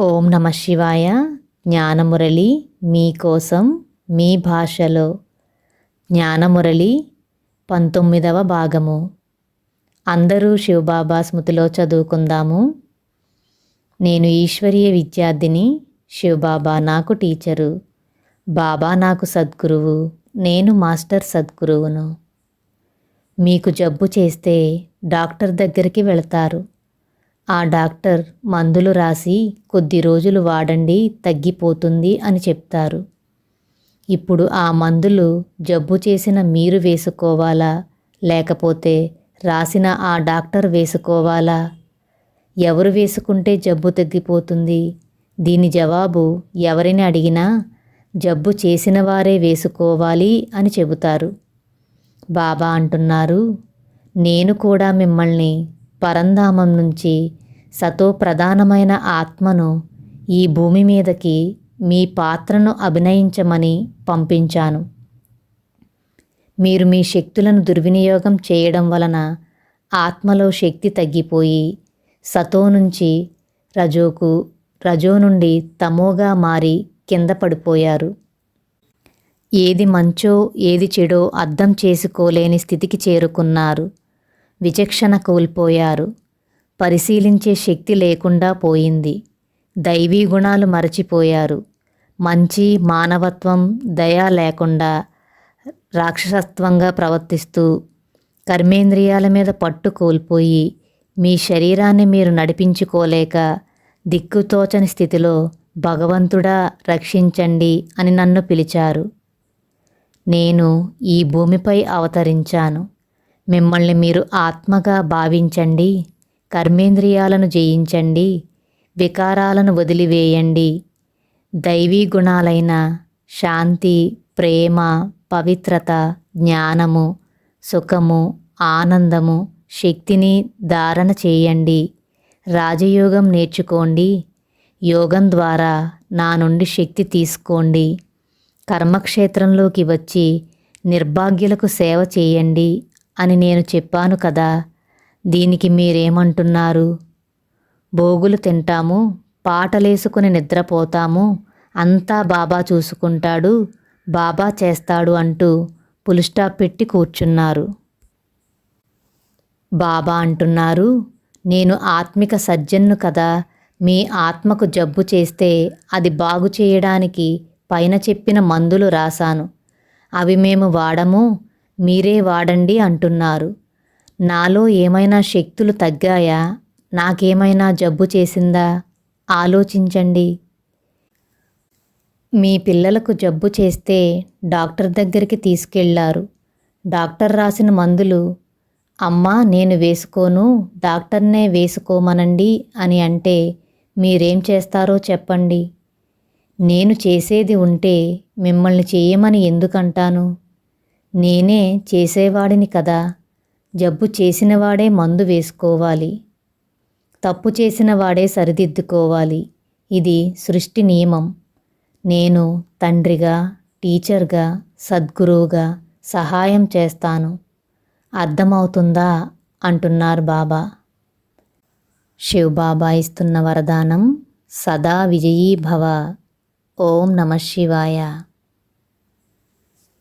ఓం నమ శివాయ. జ్ఞానమురళి మీకోసం మీ భాషలో. జ్ఞానమురళి పంతొమ్మిదవ భాగము. అందరూ శివబాబా స్మృతిలో చదువుకుందాము. నేను ఈశ్వరీయ విద్యార్థిని శివబాబా నాకు టీచరు. బాబా నాకు సద్గురువు నేను మాస్టర్ సద్గురువును. మీకు జబ్బు చేస్తే డాక్టర్ దగ్గరికి వెళతారు. ఆ డాక్టర్ మందులు రాసి కొద్ది రోజులు వాడండి తగ్గిపోతుంది అని చెప్తారు. ఇప్పుడు ఆ మందులు జబ్బు చేసిన మీరు వేసుకోవాలా? లేకపోతే రాసిన ఆ డాక్టర్ వేసుకోవాలా? ఎవరు వేసుకుంటే జబ్బు తగ్గిపోతుంది? దీని జవాబు ఎవరిని అడిగినా జబ్బు చేసిన వారే వేసుకోవాలి అని చెబుతారు. బాబా అంటున్నారు నేను కూడా మిమ్మల్ని పరంధామం నుంచి సతో ప్రధానమైన ఆత్మను ఈ భూమి మీదకి మీ పాత్రను అభినయించమని పంపించాను. మీరు మీ శక్తులను దుర్వినియోగం చేయడం వలన ఆత్మలో శక్తి తగ్గిపోయి సతో నుంచి రజోకు రజో నుండి తమోగా మారి కింద పడిపోయారు. ఏది మంచో ఏది చెడో అర్థం చేసుకోలేని స్థితికి చేరుకున్నారు. విచక్షణ కోల్పోయారు. పరిశీలించే శక్తి లేకుండా పోయింది. దైవీ గుణాలు మరచిపోయారు. మంచి మానవత్వం దయ లేకుండా రాక్షసత్వంగా ప్రవర్తిస్తూ కర్మేంద్రియాల మీద పట్టు కోల్పోయి మీ శరీరాన్ని మీరు నడిపించుకోలేక దిక్కుతోచని స్థితిలో భగవంతుడా రక్షించండి అని నన్ను పిలిచారు. నేను ఈ భూమిపై అవతరించాను. మిమ్మల్ని మీరు ఆత్మగా భావించండి కర్మేంద్రియాలను జయించండి వికారాలను వదిలివేయండి. దైవీ గుణాలైన శాంతి ప్రేమ పవిత్రత జ్ఞానము సుఖము ఆనందము శక్తిని ధారణ చేయండి. రాజయోగం నేర్చుకోండి. యోగం ద్వారా నా నుండి శక్తి తీసుకోండి. కర్మక్షేత్రంలోకి వచ్చి నిర్భాగ్యులకు సేవ చేయండి. అని నేను చెప్పాను కదా దీనికి మీరేమంటున్నారు? భోగులు తింటాము పాటలేసుకుని నిద్రపోతాము అంతా బాబా చూసుకుంటాడు బాబా చేస్తాడు అంటూ పులిస్టాప్ పెట్టి కూర్చున్నారు. బాబా అంటున్నారు నేను ఆత్మిక సజ్జన్ను కదా మీ ఆత్మకు జబ్బు చేస్తే అది బాగు చేయడానికి పైన చెప్పిన మందులు రాశాను. అవి మేము వాడము మీరే వాడండి అంటున్నారు. నాలో ఏమైనా శక్తులు తగ్గాయా? నాకేమైనా జబ్బు చేసిందా? ఆలోచించండి. మీ పిల్లలకు జబ్బు చేస్తే డాక్టర్ దగ్గరికి తీసుకెళ్ళారు. డాక్టర్ రాసిన మందులు అమ్మా నేను వేసుకోను డాక్టర్నే వేసుకోమనండి అని అంటే మీరేం చేస్తారో చెప్పండి. నేను చేసేది ఉంటే మిమ్మల్ని చేయమని ఎందుకంటాను? నేనే చేసేవాడిని కదా. జబ్బు చేసినవాడే మందు వేసుకోవాలి. తప్పు చేసిన వాడే సరిదిద్దుకోవాలి. ఇది సృష్టి నియమం. నేను తండ్రిగా టీచర్గా సద్గురువుగా సహాయం చేస్తాను. అర్థమవుతుందా? అంటున్నారు బాబా. శివ్ బాబా ఇస్తున్న వరదానం సదా విజయీభవ. ఓం నమ శివాయ.